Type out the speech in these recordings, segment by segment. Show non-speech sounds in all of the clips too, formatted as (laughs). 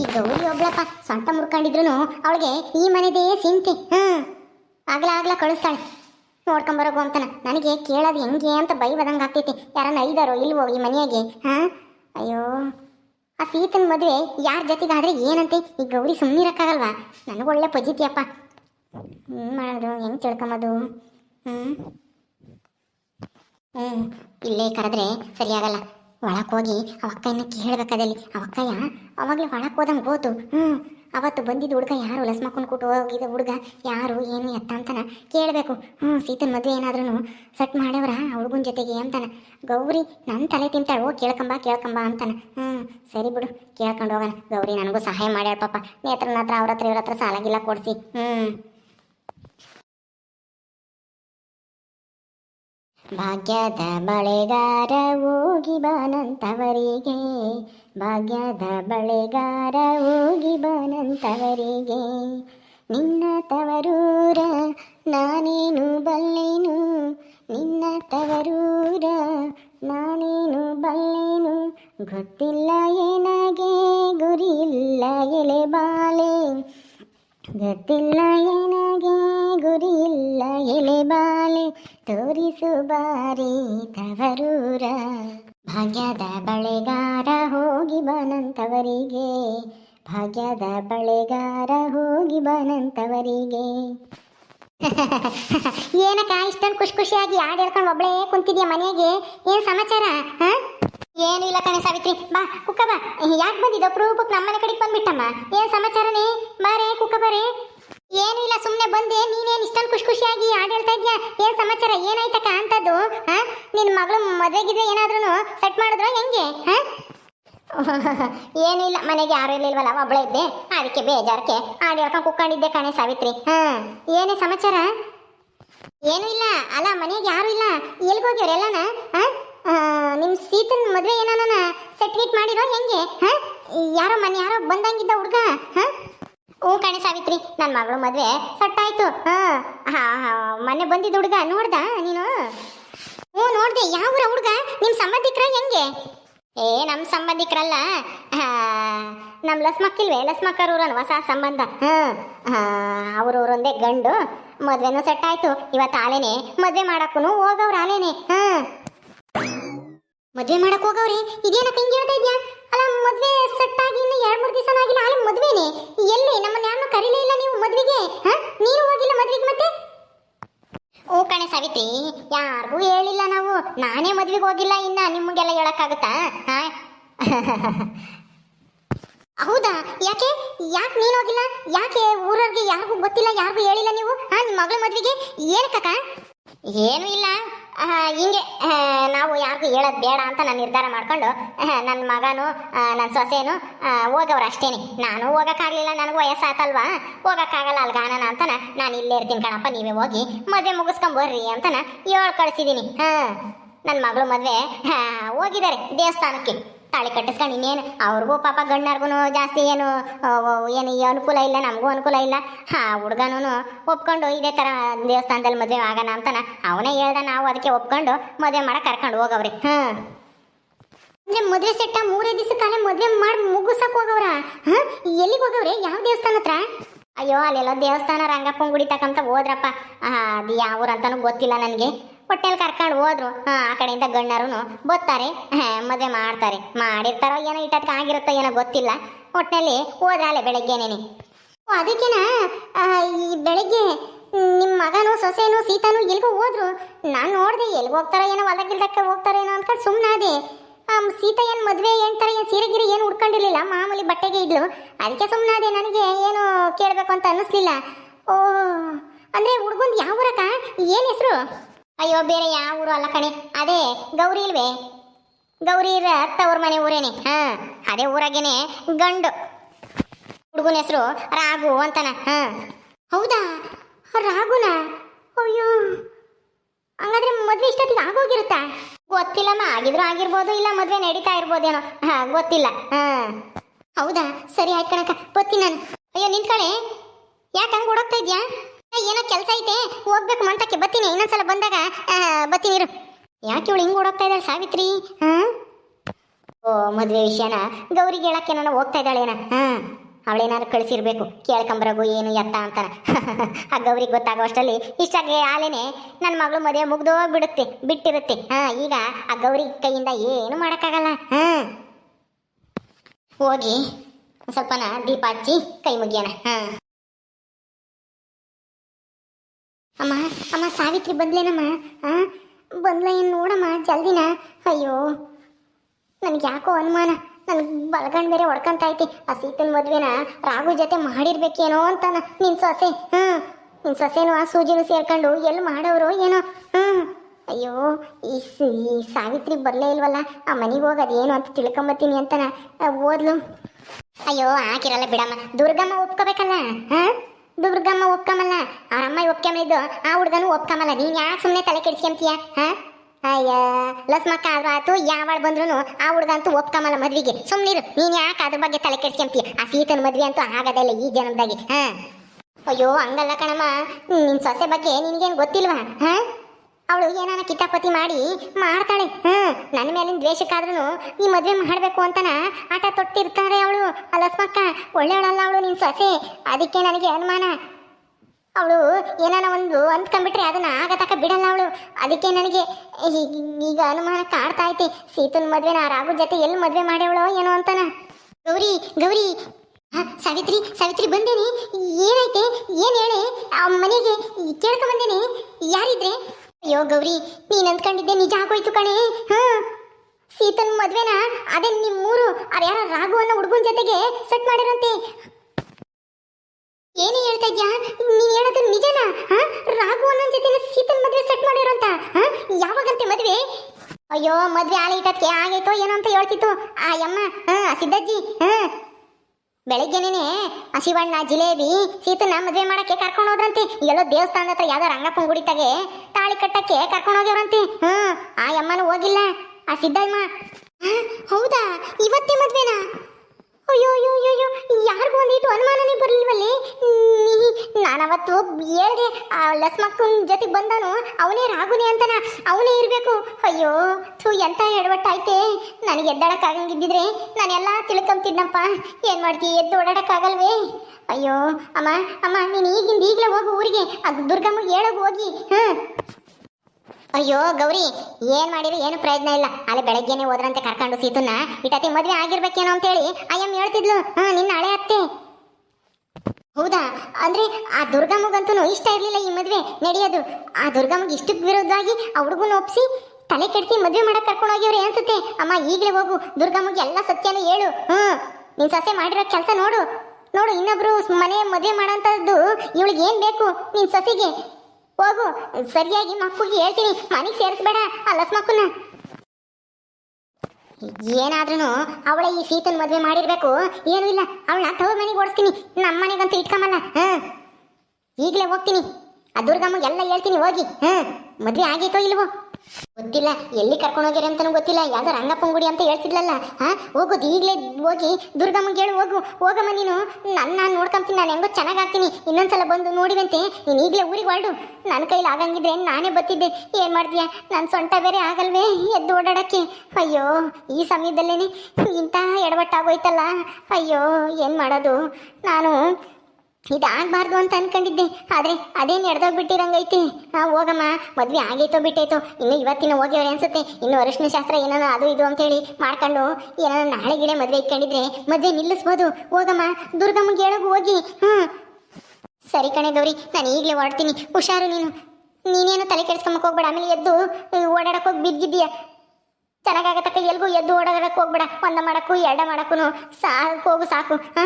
ಈ ಗೌರಿ ಒಬ್ಳಪ್ಪ ಸ್ವಂತ ಮುರ್ಕೊಂಡಿದ್ರು ಅವಳಿಗೆ ಈ ಮನೆದೇ ಸಿಂತೆ ಹ್ಮ್. ಆಗ್ಲ ಆಗ್ಲ ಕಳಿಸ್ತಾಳೆ. ನೋಡ್ಕೊಂಬರೋಗು ಅಂತನ. ನನಗೆ ಕೇಳೋದು ಹೆಂಗೆ ಅಂತ ಬೈ ಬದಂಗ ಆಗ್ತೈತಿ. ಯಾರನ್ನ ಐದಾರೋ ಇಲ್ವೋ ಈ ಮನೆಯಾಗೆ. ಹಾ? ಅಯ್ಯೋ. ಆ ಸೀತನ ಮದುವೆ ಯಾರ ಜೊತೆಗಾದ್ರೆ ಏನಂತೆ? ಈ ಗೌರಿ ಸುಮ್ಮನಿರಕ್ಕಾಗಲ್ವಾ ನನಗೆ ಒಳ್ಳೆ ಪಜಿತಿಯಪ್ಪ. ಹ್ಞೂ ಮಾಡೋದು? ಹೆಂಗೆ ತಿಳ್ಕೊಂಬೋದು? ಹ್ಞೂ ಹ್ಞೂ ಇಲ್ಲೇ ಕರೆದ್ರೆ ಸರಿಯಾಗಲ್ಲ. ಒಳಕ್ಕೆ ಹೋಗಿ ಅವ ಅಕ್ಕಯ್ಯನ ಕೇಳ್ಬೇಕಾದಲ್ಲಿ ಅಕ್ಕಯ್ಯ ಅವಾಗಲೇ ಒಳಕ್ಕೆ ಹೋದಂಗೆ ಹೋತು. ಹ್ಞೂ ಅವತ್ತು ಬಂದಿದ್ದ ಹುಡುಗ ಯಾರು? ಲಸ್ಮಕ್ಕನ್ ಕೊಟ್ಟು ಹೋಗಿದ್ದ ಹುಡುಗ ಯಾರು, ಏನು, ಎತ್ತ ಅಂತಾನ ಕೇಳಬೇಕು. ಹ್ಞೂ ಸೀತನ ಮದುವೆ ಏನಾದ್ರೂ ಸೆಟ್ ಮಾಡ್ಯವ್ರ ಹುಡುಗನ ಜೊತೆಗೆ ಅಂತಾನೆ. ಗೌರಿ ನನ್ನ ತಲೆ ತಿಂತಾಳೆ, ಓ, ಕೇಳ್ಕೊಂಬ ಕೇಳ್ಕೊಂಬ ಅಂತಾನೆ. ಹ್ಞೂ ಸರಿ ಬಿಡು, ಕೇಳ್ಕೊಂಡು ಹೋಗೋಣ. ಗೌರಿ ನನಗೂ ಸಹಾಯ ಮಾಡ್ಯಾಳ ಪಾಪ. ನೇತ್ರನ ಹತ್ರ ಅವ್ರ ಹತ್ರ ಇವ್ರ ಹತ್ರ ಸಾಲಾಗಿಲ್ಲ ಕೊಡಿಸಿ. ಹ್ಞೂ ಭಾಗ್ಯದ ಬಳೆಗಾರ ಹೋಗಿ ಬಾನಂತವರಿಗೆ. ಭಾಗ್ಯದ ಬಳೆಗಾರ ಹೋಗಿ ಬಾನಂತವರಿಗೆ. ನಿನ್ನ ತವರೂರ ನಾನೇನು ಬಲ್ಲೆನು? ನಿನ್ನ ತವರೂರ ನಾನೇನು ಬಲ್ಲೆನು? ಗೊತ್ತಿಲ್ಲ ಏನಾಗೆ ಗುರಿ ಇಲ್ಲ ಎಲೆ ಬಾಳೆ. ಗೊತ್ತಿಲ್ಲ ಇಲ್ಲ ಎಲೆ ಬಾಳೆ ತೋರಿಸು ಬಾರಿ ತವರೂರ. ಭಾಗ್ಯದ ಬಳೆಗಾರ ಹೋಗಿ ಬನಂತವರಿಗೆ. ಭಾಗ್ಯದ ಬಳೆಗಾರ ಹೋಗಿ ಬನಂತವರಿಗೆ. (laughs) ಏನಕ್ಕ ಇಷ್ಟೊಂದು ಖುಷಿ ಖುಷಿಯಾಗಿ ಹಾಡು ಹೇಳ್ಕೊಂಡು ಒಬ್ಳೇ ಕುಂತಿದ್ಯಾ ಮನೆಗೆ? ಏನು ಸಮಾಚಾರ, ಹಾ? ಏನು ಇಲ್ಲ ಕಣೆ ಸಾವಿತ್ರಿ. ಬಾ, ಕುಕ್ಕ ಬಾ. ಯಾಕೆ ಬಂದಿದ್ದ? ಪ್ರೂಪಕ್ಕೆ ನಮ್ಮನೆ ಕಡೆಗೆ ಬಂದ್ಬಿಟ್ಟಮ್ಮ. ಏನ್ ಸಮಾಚಾರನೇ? ಬಾರೇ, ಕುಕ್ಕ ಬಾರೆ. ಏನು ಇಲ್ಲ ಸುಮ್ಮನೆ ಬಂದೆ. ನೀನೇನು ಇಷ್ಟೊಂದು ಖುಷಿ ಖುಷಿಯಾಗಿ ಹಾಡು ಹೇಳ್ತಾ ಇದ್ಯಾ? ಏನ್ ಸಮಾಚಾರ? ಏನಾಯ್ತಕ್ಕ ಅಂತದ್ದು? ಹಾಂ? ನಿನ್ನ ಮಗಳು ಮದುವೆಗಿದ್ರೆ ಏನಾದ್ರೂ ಸೆಟ್ ಮಾಡಿದ್ರು ಹೆಂಗೆ? ಹಾ? (laughs) ಏನಿಲ್ಲ ಮನೆಗೆ ಯಾರು ಇರ್ಲಿಲ್ವಲ್ಲ ಒಬ್ಳೆ ಇದ್ದೆ. ಅದಕ್ಕೆ ಬೇಜಾರಕ್ಕೆ ಹಾಡು ಹೇಳ್ಕೊಂಡು ಕುಕ್ಕೊಂಡಿದ್ದೆ ಕಣೆ ಸಾವಿತ್ರಿ. ಹಾ, ಏನೇ ಸಮಾಚಾರ? ಏನೂ ಇಲ್ಲ. ಅಲ್ಲ, ಮನೆಗೆ ಯಾರು ಇಲ್ಲ. ಎಲ್ಗೋಗ್ಯವ್ರು ಎಲ್ಲನ? ನಿಮ್ಮ ಸೀತನ್ ಮದುವೆ ಏನಾನ ಸೆಟ್ ಗಿಟ್ ಮಾಡಿರೋ ಹೆಂಗೆ, ಹಾಂ? ಯಾರೋ ಮನೆ ಯಾರೋ ಬಂದಂಗಿದ್ದ ಹುಡುಗ ಹ್ಞೂ ಕಣೆ ಸಾವಿತ್ರಿ ನನ್ನ ಮಗಳು ಮದುವೆ ಸೆಟ್ ಆಯ್ತು ಹಾಂ ಮೊನ್ನೆ ಬಂದಿದ್ದ ಹುಡುಗ ನೋಡ್ದ ನೀನು? ಹ್ಞೂ ನೋಡ್ದೆ, ಯಾವ ಹುಡುಗ? ನಿಮ್ಮ ಸಂಬಂಧಿಕರ ಹೆಂಗೆ? ಏ ನಮ್ಮ ಸಂಬಂಧಿಕರಲ್ಲ ನಮ್ಮ ಲಸ್ಮಕ್ಕಿಲ್ವೇ? ಲಸ್ಮಕ್ಕರೂರನ್ ಹೊಸ ಸಂಬಂಧ, ಹಾಂ? ಅವರು ಒಂದೇ ಗಂಡು, ಮದುವೆನೂ ಸೆಟ್ ಆಯ್ತು ಇವತ್ತು ಆಲೇನೆ ಮದುವೆ ಮಾಡೋಕ್ಕೂ ಹೋಗವ್ರ ಆಲೇನೆ ಹ್ಮ್ ಮದ್ವೆ ಮಾಡಕ್ ಹೋಗವ್ರಿ ಇದೇನ ಹಿಂಗೆ ಹೇಳ್ತಾ ಇದ್ಯಾ? ಅಲ್ಲ, ಮದ್ವೆ ಸೆಟ್ ಆಗಿ ಇನ್ನು ಎರಡ್ ಮೂರು ದಿವಸ ಆಗಿಲ್ಲ ಆಲೆ ಮದ್ವೆನೆ? ಎಲ್ಲಿ? ನಮ್ಮನ್ನ ಯಾರನ್ನೂ ಕರೀಲೇ ಇಲ್ಲ ನೀವು ಮದ್ವೆಗೆ? ಹಾಂ? ನೀನು ಹೋಗಿಲ್ಲ ಮದ್ವೆಗೆ ಮತ್ತೆ? ಓ ಕಣೆ ಸಾವಿತ್ರಿ, ಯಾರಿಗೂ ಹೇಳಿಲ್ಲ ನಾವು. ನಾನೇ ಮದ್ವೆಗೆ ಹೋಗಿಲ್ಲ ಇನ್ನ, ನಿಮಗೆಲ್ಲ ಹೇಳಕ್ಕಾಗುತ್ತಾ? ಹಾ? (laughs) ಹೌದಾ? ಯಾಕೆ? ಯಾಕೆ ನೀನು ಹೋಗಿಲ್ಲ? ಯಾಕೆ ಊರವ್ರಿಗೆ ಯಾರಿಗೂ ಗೊತ್ತಿಲ್ಲ, ಯಾರಿಗೂ ಹೇಳಿಲ್ಲ ನೀವು? ಹಾ ನಿಮ್ಮ ಮಗಳ ಮದ್ವೆಗೆ? ಏನಕ್ಕ ಏನೂ ಇಲ್ಲ. ಹಿಂಗೆ ನಾವು ಯಾರಿಗೂ ಹೇಳೋದು ಬೇಡ ಅಂತ ನಾನು ನಿರ್ಧಾರ ಮಾಡ್ಕೊಂಡು ನನ್ನ ಮಗನೂ ನನ್ನ ಸೊಸೆನು ಹೋಗವ್ರು ಅಷ್ಟೇನೆ. ನಾನು ಹೋಗೋಕ್ಕಾಗಲಿಲ್ಲ, ನನಗೆ ವಯಸ್ಸಾತಲ್ವಾ? ಹೋಗೋಕ್ಕಾಗಲ್ಲ ಅಲ್ಲಿ ಗಾನನ ಅಂತನ? ನಾನು ಇಲ್ಲೇ ಇರ್ತೀನಿ ಕಣಪ್ಪ, ನೀವೇ ಹೋಗಿ ಮದುವೆ ಮುಗಿಸ್ಕೊಂಬರ್ರಿ ಅಂತನ ಹೇಳಿ ಕಳಿಸಿದ್ದೀನಿ ಹಾಂ ನನ್ನ ಮಗಳು ಮದುವೆ ಹೋಗಿದ್ದಾರೆ ದೇವಸ್ಥಾನಕ್ಕೆ. ತಾಳಿ ಕಟ್ಟಿಸ್ಕೊಂಡು ಇನ್ನೇನು ಅವ್ರಿಗೂ ಪಾಪ ಗಂಡರ್ಗೂ ಜಾಸ್ತಿ ಏನು ಏನು ಅನುಕೂಲ ಇಲ್ಲ ನಮಗೂ ಅನುಕೂಲ ಇಲ್ಲ. ಹಾ ಹುಡುಗನೂ ಒಪ್ಕೊಂಡು ಇದೇ ಥರ ದೇವಸ್ಥಾನದಲ್ಲಿ ಮದುವೆ ಆಗೋಣ ಅಂತಾನೆ ಅವನೇ ಹೇಳ್ದ ನಾವು ಅದಕ್ಕೆ ಒಪ್ಕೊಂಡು ಮದುವೆ ಮಾಡಕ್ಕೆ ಕರ್ಕೊಂಡು ಹೋಗವ್ರಿ. ಹಾಂ. ಅಂದ್ರೆ ಮದುವೆ ಸೆಟ್ಟ ಮೂರೇ ದಿವಸಕ್ಕಾಲೆ ಮದುವೆ ಮಾಡಿ ಮುಗಿಸಕ್ ಹೋಗವ್ರ? ಹಾ? ಎಲ್ಲಿಗೆ ಹೋಗವ್ರೆ? ಯಾವ ದೇವಸ್ಥಾನ ಹತ್ರ? ಅಯ್ಯೋ ಅಲ್ಲೆಲ್ಲ ದೇವಸ್ಥಾನ ರಂಗಪ್ಪನ ಗುಡಿ ತಕ್ಕಂತ ಹೋದ್ರಪ್ಪ. ಆ, ಅದು ಯಾವ ಊರು ಅಂತಾನು ಗೊತ್ತಿಲ್ಲ ನನಗೆ. ಹೊಟ್ಟೆಲ್ ಕರ್ಕೊಂಡು ಹೋದ್ರು. ಹಾ, ಆ ಕಡೆಯಿಂದ ಗಣ್ಣರು ಬರ್ತಾರೆ ಮದುವೆ ಮಾಡ್ತಾರೆ. ಮಾಡಿರ್ತಾರೋ ಏನೋ ಇಟ್ಟಕ್ಕೆ ಆಗಿರುತ್ತೋ ಏನೋ ಗೊತ್ತಿಲ್ಲ. ಒಟ್ಟಿನಲ್ಲಿ ಹೋದ್ರಾಲೆ ಬೆಳಗ್ಗೆನೇನೆ ಅದಕ್ಕೇನ? ಈ ಬೆಳಗ್ಗೆ ನಿಮ್ಮ ಮಗನು, ಸೊಸೆನು, ಸೀತಾನು ಎಲ್ಗೂ ಹೋದ್ರು. ನಾನು ನೋಡಿದೆ, ಎಲ್ಗೆ ಹೋಗ್ತಾರೋ ಏನೋ ಹೊಲಗಿಲ್ದಕ್ಕೆ ಹೋಗ್ತಾರೋ ಏನೋ ಅನ್ಕೊಂಡು ಸುಮ್ಮನಾದೆ ಸೀತಾ ಏನು ಮದುವೆ ಹೇಳ್ತಾರೆ, ಏನು ಸೀರೆ ಗಿರಿ ಏನು ಉಟ್ಕೊಂಡಿರ್ಲಿಲ್ಲ. ಮಾಮೂಲಿ ಬಟ್ಟೆಗೆ ಇದ್ಲು. ಅದಕ್ಕೆ ಸುಮ್ಮನಾದೆ ನನಗೆ ಏನು ಕೇಳಬೇಕು ಅಂತ ಅನ್ನಿಸ್ಲಿಲ್ಲ. ಓ ಅಂದರೆ ಹುಡುಗಂದು ಯಾವ ಊರಕ್ಕ? ಏನು ಹೆಸರು? ಅಯ್ಯೋ ಬೇರೆ ಯಾವ ಊರು ಅಲ್ಲ ಕಣೆ. ಅದೇ ಗೌರಿ ಇಲ್ವೇ? ಗೌರಿ ತವ್ರ ಮನೆ ಊರೇನೆ. ಹಾ ಅದೇ ಊರಾಗೇನೆ ಗಂಡು. ಹುಡುಗನ ಹೆಸರು ರಾಘು ಅಂತನ. ಹಾ. ಹೌದಾ? ರಾಘುನ? ಅಯ್ಯೋ. ಹಂಗಾದ್ರೆ ಮದ್ವೆ ಇಷ್ಟೊತ್ತಿಗೆ ಆಗೋಗಿರುತ್ತಾ? ಗೊತ್ತಿಲ್ಲಮ್ಮ ಆಗಿದ್ರು ಆಗಿರ್ಬೋದು ಇಲ್ಲ ಮದ್ವೆ ನಡೀತಾ ಇರ್ಬೋದೇನೋ. ಹಾ ಗೊತ್ತಿಲ್ಲ. ಹಾ. ಹೌದಾ? ಸರಿ ಆಯ್ತು ಕಣಕ್ಕ ಬತ್ತೀನಿ ನಾನು. ಅಯ್ಯೋ ನಿಂತ್ಕಳೆ ಯಾಕೆ ಹಂಗೆ ಓಡೋಗ್ತಾ ಇದ್ಯಾ? ಏನೋ ಕೆಲಸ ಐತೆ, ಹೋಗ್ಬೇಕು ಮಂಟಕ್ಕೆ ಬತ್ತೀನಿ ಇನ್ನೊಂದ್ಸಲ ಬಂದಾಗ ಬತ್ತೀನಿ ಇರು. ಯಾಕೆ ಇವಳು ಹಿಂಗೆ ಓಡೋಗ್ತಾ ಇದ್ದಾಳೆ ಸಾವಿತ್ರಿ? ಹಾ ಓ, ಮದುವೆ ವಿಷಯನ. ಗೌರಿಗೆ ಹೇಳಕ್ಕೆ ನಾನು ಹೋಗ್ತಾ ಇದ್ದಾಳೇನ ಹಾ ಅವಳೇನಾದ್ರು ಕಳಿಸಿರ್ಬೇಕು. ಕೇಳ್ಕೊಂಬರಗು ಏನು ಎತ್ತ ಅಂತಾರ (laughs) ಆ ಗೌರಿಗೆ ಗೊತ್ತಾಗೋ ಅಷ್ಟರಲ್ಲಿ ಇಷ್ಟಾಗಿ ಆಲೇನೆ ನನ್ನ ಮಗಳು ಮದುವೆ ಮುಗ್ದೋಗ್ಬಿಡುತ್ತೆ, ಬಿಟ್ಟಿರುತ್ತೆ. ಹಾ ಈಗ ಆ ಗೌರಿ ಕೈಯಿಂದ ಏನು ಮಾಡೋಕ್ಕಾಗಲ್ಲ. ಹಾ ಹೋಗಿ ಸ್ವಲ್ಪನ ದೀಪ ಹಚ್ಚಿ ಕೈ ಮುಗಿಯೋಣ. ಹಾ ಅಮ್ಮ ಅಮ್ಮ, ಸಾವಿತ್ರಿ ಬಂದ್ಲೇನಮ್ಮ? ಹಾಂ ಬಂದ್ಲ ಏನು ನೋಡಮ್ಮ ಜಲ್ದಿನ. ಅಯ್ಯೋ, ನನಗೆ ಯಾಕೋ ಅನುಮಾನ. ನನಗೆ ಬಲಗಣ್ ಬೇರೆ ಹೊಡ್ಕೊಂತ ಐತಿ ಆ ಸೀತನ ಮದುವೆನ ರಾಘು ಜೊತೆ ಮಾಡಿರ್ಬೇಕೇನೋ ಅಂತ ನಿನ್ನ ಸೊಸೆ, ಹ್ಮ್. ನಿನ್ನ ಸೊಸೆನು ಆ ಸೂಜಿನೂ ಸೇರ್ಕೊಂಡು ಎಲ್ಲಿ ಮಾಡೋರು ಏನೋ ಹ್ಞೂ ಅಯ್ಯೋ, ಈ ಈ ಸಾವಿತ್ರಿ ಬರಲೇ ಇಲ್ವಲ್ಲ? ಆ ಮನೆಗೆ ಹೋಗಿ ಅದೇನು ಅಂತ ತಿಳ್ಕೊಂಬತ್ತೀನಿ ಅಂತನ. ಓದ್ಲು. ಅಯ್ಯೋ ಹಾಕಿರಲ್ಲ ಬಿಡಮ್ಮ. ದುರ್ಗಮ್ಮ ಒಪ್ಕೋಬೇಕಲ್ಲ, ಹಾ? ದುರ್ಗಮ್ಮ ಒಪ್ಕಮಲ್ಲ. ಆ ಅಮ್ಮ ಒಪ್ಕೊಂಬಿದ್ದು ಆ ಹುಡುಗನು ಒಪ್ಕಮಲ್ಲ. ನೀನು ಯಾಕೆ ಸುಮ್ಮನೆ ತಲೆ ಕೆಡ್ಸ್ಕೊಂತೀಯ? ಹಾಂ? ಅಯ್ಯ ಲಸ್ಮಕ್ಕ ಆದ್ರೂ ಆತು, ಯಾವಾಗ ಬಂದ್ರು ಆ ಹುಡುಗ ಅಂತೂ ಒಪ್ಕಮಲ್ಲ ಮದ್ವಿಗೆ. ಸುಮ್ಮನಿರು ನೀನು ಯಾಕೆ ಅದ್ರ ಬಗ್ಗೆ ತಲೆ ಕೆಡ್ಸ್ಕೊಂತೀಯ? ಆ ಸೀತನ ಮದ್ವೆ ಅಂತೂ ಆಗೋದಿಲ್ಲ ಈ ಜನ್ಮದಾಗೆ. ಹಾಂ? ಅಯ್ಯೋ, ಹಂಗಲ್ಲ ಕಣಮ್ಮ. ನಿನ್ ಸೊಸೆ ಬಗ್ಗೆ ನಿನಗೇನು ಗೊತ್ತಿಲ್ವಾ? ಹಾ? ಅವಳು ಏನಾನ ಕಿತಾಪತಿ ಮಾಡಿ ಮಾಡ್ತಾಳೆ. ಹ್ಮ್ ನನ್ನ ಮೇಲಿನ ದ್ವೇಷಕ್ಕಾದ್ರೂ ನೀ ಮದುವೆ ಮಾಡಬೇಕು ಅಂತನ ಆಟ ತೊಟ್ಟಿರ್ತಾರೆ ಅವಳು. ಅಲಸ್ಮಕ್ಕ ಒಳ್ಳೆಯವಳಲ್ಲ ಅವಳು ನಿನ್ ಸೊಸೆ. ಅದಕ್ಕೆ ನನಗೆ ಅನುಮಾನ. ಅವಳು ಏನಾನ ಒಂದು ಅಂದ್ಕೊಂಡ್ಬಿಟ್ರೆ ಅದನ್ನ ಆಗ ತಕ ಬಿಡಲ್ಲ ಅವಳು. ಅದಕ್ಕೆ ನನಗೆ ಈಗ ಅನುಮಾನ ಕಾಡ್ತಾ ಐತಿ. ಸೀತನ್ ಮದುವೆನ ರಾಘು ಜೊತೆ ಎಲ್ಲಿ ಮದುವೆ ಮಾಡ್ಯವಳೋ ಏನೋ ಅಂತನ. ಗೌರಿ ಗೌರಿ. ಸಾವಿತ್ರಿ ಸಾವಿತ್ರಿ ಬಂದೇನಿ. ಏನೈತೆ ಏನ್ ಹೇಳಿ? ಆ ಮನೆಗೆ ಕೇಳ್ಕೊಂಡ್ ಬಂದೇನಿ. ಯಾರಿದ್ರೆ? ಅಯ್ಯೋ ಗೌರಿ, ನೀನ್ ಅಂದ್ಕೊಂಡಿದ್ದೆ ನಿಜ ಆಗೋಯ್ತು ಕಣೆ. ಹಾ, ಸೀತನ್ ಮದ್ವೆನ, ಅದೇ ನಿಮ್ ಮೂರು ಯಾರ ರಾಘು ಅನ್ನೋ ಹುಡುಗನ ಜೊತೆಗೆ ಸೆಟ್ ಮಾಡಿರಂತೆ. ಏನೇ ಹೇಳ್ತಾ ಇದ್ಯಾ? ನೀನ್ ಹೇಳೋದು ನಿಜನಾ? ಹಾ, ರಾಘು ಅನ್ನೋ ಜೊತೆ ಸೀತನ್ ಮದ್ವೆ ಸೆಟ್ ಮಾಡಿರೋಂತ. ಹಾ, ಯಾವಾಗಂತೆ ಮದ್ವೆ? ಅಯ್ಯೋ, ಮದ್ವೆ ಇಟ್ಟಕ್ಕೆ ಆಗೈತೋ ಏನೋ ಅಂತ ಹೇಳ್ತಿತ್ತು. ಆ ಯಮ್ಮ ಹಾ ಸಿದ್ದಜ್ಜಿ, ಹಾ ಬೆಳಗ್ಗೆನೇನೆ ಹಸಿವಣ್ಣ, ಜಿಲೇಬಿ ಸೀತನ ಮದುವೆ ಮಾಡಕ್ಕೆ ಕರ್ಕೊಂಡು ಹೋದ್ರಂತೆ. ಎಲ್ಲೋ ದೇವಸ್ಥಾನದ ಹತ್ರ ಯಾವ್ದೋ ರಂಗಪ್ಪನ ಗುಡಿತಾಗೆ ತಾಳಿ ಕಟ್ಟಕ್ಕೆ ಕರ್ಕೊಂಡು ಹೋಗ್ಯವ್ರಂತೆ. ಹ್ಮ್, ಆ ಯಮ್ಮನೂ ಹೋಗಿಲ್ಲ. ಆ ಸಿದ್ದಮ್ಮ. ಹೌದಾ? ಇವತ್ತೇ ಮದ್ವೆನಾ? ಅಯ್ಯೋ ಅಯ್ಯೋ ಅಯ್ಯೋ ಯಾರಿಗೂ ಒಂದಿಟ್ಟು ಅನುಮಾನನೇ ಬರಲಿಲ್ವಲ್ಲಿ? ನಾನವತ್ತು ಹೇಳ್ದೆ, ಆ ಲಸ್ಮಕ್ಕನ ಜೊತೆಗೆ ಬಂದನು, ಅವನೇ ರಾಗುನಿ ಅಂತನ, ಅವನೇ ಇರಬೇಕು. ಅಯ್ಯೋ, ಥೂ, ಎಂತ ಎಡವಟ್ಟಾಯ್ತೆ. ನನಗೆ ಎದ್ದಾಡಕ್ಕಾಗಂಗಿದ್ದಿದ್ರೆ ನಾನೆಲ್ಲ ತಿಳ್ಕೊಂತಿದ್ನಪ್ಪ ಏನು ಮಾಡ್ತೀವಿ ಎದ್ದು ಓಡಾಡಕ್ಕಾಗಲ್ವೇ? ಅಯ್ಯೋ, ಅಮ್ಮ ಅಮ್ಮ, ನೀನು ಈಗಿಂದ ಈಗಲೇ ಹೋಗು ಊರಿಗೆ. ಅದು ದುರ್ಗಮ್ಮಗೆ ಹೇಳೋಗಿ ಹೋಗಿ ಹಾಂ ಅಯ್ಯೋ, ಗೌರಿ, ಏನ್ ಮಾಡಿದ್ರು? ಏನು ಪ್ರಯೋಜನ ಇಲ್ಲ. ಅಲ್ಲಿ ಬೆಳಗ್ಗೆನೆ ಹೋದ್ರಂತೆ ಕರ್ಕೊಂಡು ಸೀತನ್ನ. ಇಟತಿ ಮದ್ವೆ ಆಗಿರ್ಬೇಕೇನೋ ಅಂತೇಳಿ ಅಯ್ಯಮ್ ಹೇಳ್ತಿದ್ಲು. ಹಾ, ನಿನ್ನ ಹಳೆ ಅತ್ತೆ. ಹೌದಾ? ಅಂದ್ರೆ ಆ ದುರ್ಗಮ್ಮಗಂತೂ ಇಷ್ಟ ಇರ್ಲಿಲ್ಲ ಈ ಮದ್ವೆ ನಡೆಯೋದು. ಆ ದುರ್ಗಮ್ಮಗೆ ಇಷ್ಟಕ್ಕೆ ವಿರುದ್ಧವಾಗಿ ಆ ಹುಡುಗನ ಒಪ್ಸಿ ತಲೆ ಕೆಡಿಸಿ ಮದ್ವೆ ಮಾಡಕ್ ಕರ್ಕೊಂಡು ಹೋಗ್ಯವ್ರೆ ಅನ್ಸುತ್ತೆ. ಅಮ್ಮ, ಈಗಲೇ ಹೋಗು. ದುರ್ಗಮ್ಮಗೆ ಎಲ್ಲ ಸತ್ಯನೂ ಹೇಳು. ಹ್ಮ್. ನಿನ್ ಸೊಸೆ ಮಾಡಿರೋ ಕೆಲಸ ನೋಡು. ನೋಡು, ಇನ್ನೊಬ್ರು ಮನೆ ಮದ್ವೆ ಮಾಡೋಂಥದ್ದು ಇವಳಿಗೆ ಏನ್ ಬೇಕು? ನಿನ್ ಸೊಸೆಗೆ. ಹೋಗು, ಸರಿಯಾಗಿ ಮಕ್ಕಳಿಗೆ ಹೇಳ್ತೀನಿ. ಮನೆಗೆ ಸೇರಿಸ್ಬೇಡ ಅಲ್ಲಸ್ ಮಕ್ಕನ. ಏನಾದ್ರೂ ಅವಳ ಈ ಸೀತನ್ ಮದ್ವೆ ಮಾಡಿರ್ಬೇಕು. ಏನೂ ಇಲ್ಲ, ಅವಳನ್ನ ತವ್ರ ಮನೆಗೆ ಓಡಿಸ್ತೀನಿ. ನಮ್ಮ ಮನೆಗಂತೂ ಇಟ್ಕೊಂಬಲ್ಲ ಹ್ಞೂ ಈಗಲೇ ಹೋಗ್ತೀನಿ. ಆ ದುರ್ಗಮ್ಮಗೆ ಎಲ್ಲ ಹೇಳ್ತೀನಿ, ಹೋಗಿ ಹ್ಞೂ ಮದುವೆ ಆಗೈತೋ ಇಲ್ವೋ? ಗೊತ್ತಿಲ್ಲ, ಎಲ್ಲಿ ಕರ್ಕೊಂಡು ಹೋಗ್ಯಾರ ಅಂತಾನೂ ಗೊತ್ತಿಲ್ಲ. ಯಾವ್ದೋ ರಂಗಪ್ಪನ ಗುಡಿ ಅಂತ ಹೇಳ್ತಿದ್ಲಲ್ಲ ಹಾ ಹೋಗೋದು ಈಗಲೇ ಹೋಗಿ ದುರ್ಗಮ್ಮಗೆ ಹೇಳು ಹೋಗು. ಹೋಗಮ್ಮ ನೀನು. ನನ್ನ ನಾನು ನೋಡ್ಕೊಂತೀನಿ, ನಾನು ಹೆಂಗೋ ಚೆನ್ನಾಗಿ ಆಗ್ತೀನಿ. ಇನ್ನೊಂದ್ಸಲ ಬಂದು ನೋಡಿವಂತೆ, ನೀನು ಈಗಲೇ ಊರಿಗೆ ಹೊರಡು. ನನ್ನ ಕೈಲಿ ಆಗಂಗಿದ್ರೆ ನಾನೇ ಬತ್ತಿದ್ದೆ. ಏನು ಮಾಡ್ತೀಯ? ನನ್ನ ಸೊಂಟ ಬೇರೆ ಆಗಲ್ವೇ ಎದ್ದು ಓಡಾಡೋಕ್ಕೆ. ಅಯ್ಯೋ, ಈ ಸಮಯದಲ್ಲೇ ಇಂಥ ಎಡವಟ್ಟಾಗೋಯ್ತಲ್ಲ. ಅಯ್ಯೋ, ಏನು ಮಾಡೋದು? ನಾನು ಇದಾಗಬಾರ್ದು ಅಂತ ಅನ್ಕೊಂಡಿದ್ದೆ. ಆದ್ರೆ ಅದೇನು ಎಡ್ದೋಗ್ಬಿಟ್ಟಿರಂಗೈತಿ. ನಾವು ಹೋಗಮ್ಮ, ಮದ್ವೆ ಆಗೈತೋ ಬಿಟ್ಟೈತೋ, ಇನ್ನು ಇವತ್ತಿನ ಹೋಗ್ಯವ್ರೆ ಅನ್ಸುತ್ತೆ. ಇನ್ನು ಅರಿಶಿನ ಶಾಸ್ತ್ರ ಏನೋ ಅದು ಇದು ಅಂತೇಳಿ ಮಾಡ್ಕೊಂಡು ಏನೋ ನಾಳೆ ಗಿಡ ಮದ್ವೆ ಇಟ್ಕೊಂಡಿದ್ರೆ ಮದ್ವೆ ನಿಲ್ಲಿಸ್ಬೋದು. ಹೋಗಮ್ಮ, ದುರ್ಗಮ್ಮಗೆ ಹೇಳೋಗು ಹೋಗಿ. ಹ್ಞೂ ಸರಿ ಕಣೆ ಗೌರಿ, ನಾನು ಈಗಲೇ ಓಡ್ತೀನಿ ಹುಷಾರು ನೀನು. ನೀನೇನು ತಲೆ ಕೆಡಿಸ್ಕೊಂಬಕ್ಕೆ ಹೋಗ್ಬೇಡ. ಆಮೇಲೆ ಎದ್ದು ಓಡಾಡಕ್ಕೆ ಹೋಗಿ ಬಿದ್ದಿದ್ದೀಯ. ಚೆನ್ನಾಗಾಗತ್ತಕ್ಕ ಎಲ್ಗೂ ಎದ್ದು ಓಡಾಡೋಕೆ ಹೋಗ್ಬೇಡ. ಒಂದ ಮಾಡಕ್ಕೂ ಎರಡ ಮಾಡಕ್ಕೂ ಸಾಕು, ಹೋಗು ಸಾಕು. ಹಾ?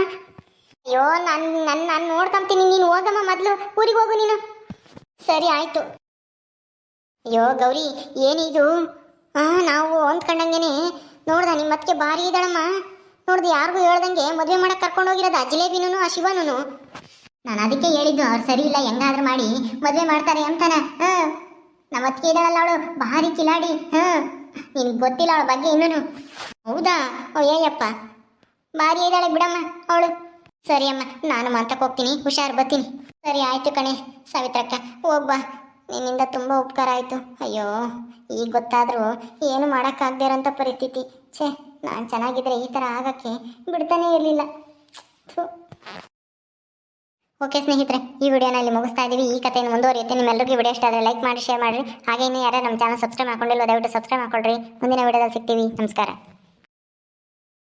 ಅಯ್ಯೋ, ನಾನು ನನ್ನ ನಾನು ನೋಡ್ಕೊಂತೀನಿ ನೀನು ಹೋಗಮ್ಮ ಮೊದಲು. ಊರಿಗೆ ಹೋಗು ನೀನು. ಸರಿ, ಆಯ್ತು. ಅಯ್ಯೋ, ಗೌರಿ, ಏನಿದು? ಹಾ ನಾವು ಅಂದ್ಕೊಂಡಂಗೆನೆ ನೋಡ್ದ ನಿಮ್ಮ ಅತ್ತಿಗೆ ಭಾರಿ ಇದ್ದಾಳಮ್ಮ. ನೋಡ್ದು, ಯಾರಿಗೂ ಹೇಳ್ದಂಗೆ ಮದುವೆ ಮಾಡಕ್ಕೆ ಕರ್ಕೊಂಡು ಹೋಗಿರೋದು ಆ ಜಿಲೇಬಿನೂ ಆ ಶಿವನೂ ನಾನು ಅದಕ್ಕೆ ಹೇಳಿದ್ದು, ಅವ್ರು ಸರಿ ಇಲ್ಲ, ಹೆಂಗಾದ್ರೂ ಮಾಡಿ ಮದುವೆ ಮಾಡ್ತಾರೆ ಅಂತಾನ. ಹಾ. ನಮ್ಮ ಅತ್ತಿಗೆ ಇದ್ದಾಳಲ್ಲ ಅವಳು, ಭಾರಿ ಕಿಲಾಡಿ. ಹಾ. ನಿನ್ಗೆ ಗೊತ್ತಿಲ್ಲ ಅವಳ ಬಗ್ಗೆ ಇನ್ನೂ ಹೌದಾ? ಓ ಏಯಪ್ಪ ಭಾರಿ ಇದ್ದಾಳೆ ಬಿಡಮ್ಮ ಅವಳು. ಸರಿ ಅಮ್ಮ, ನಾನು ಮಾತಕ್ಕೆ ಹೋಗ್ತೀನಿ, ಹುಷಾರು ಬರ್ತೀನಿ. ಸರಿ ಆಯಿತು ಕಣೆ, ಸಾವಿತ್ರಕ್ಕ ಹೋಗ್ಬಾ ನಿನ್ನಿಂದ ತುಂಬ ಉಪಕಾರ ಆಯಿತು. ಅಯ್ಯೋ, ಈಗ ಗೊತ್ತಾದರೂ ಏನು ಮಾಡೋಕ್ಕಾಗದೇ ಇರೋಂಥ ಪರಿಸ್ಥಿತಿ. ಛೇ, ನಾನು ಚೆನ್ನಾಗಿದ್ದರೆ ಈ ಥರ ಆಗೋಕ್ಕೆ ಬಿಡ್ತಾನೇ ಇರಲಿಲ್ಲ. ಓಕೆ ಸ್ನೇಹಿತರೆ, ಈ ವಿಡಿಯೋನ ಇಲ್ಲಿ ಮುಗಿಸ್ತಾ ಇದ್ದೀವಿ ಈ ಕಥೆಯನ್ನು ಮುಂದುವರಿಯುತ್ತೆ. ನಿಮ್ಮೆಲ್ಲರಿಗೂ ವಿಡಿಯೋ ಇಷ್ಟ ಆದರೆ ಲೈಕ್ ಮಾಡಿ, ಶೇರ್ ಮಾಡಿರಿ ಹಾಗೆ ಇನ್ನೂ ಯಾರು ನಮ್ಮ ಚಾನಲ್ ಸಬ್ಸ್ಕ್ರೈಬ್ ಮಾಡ್ಕೊಂಡಿಲ್ಲ ದಯವಿಟ್ಟು ಸಬ್ಸ್ಕ್ರೈಬ್ ಮಾಡ್ಕೊಳ್ರಿ. ಮುಂದಿನ ವಿಡಿಯೋದಲ್ಲಿ ಸಿಗ್ತೀವಿ. ನಮಸ್ಕಾರ.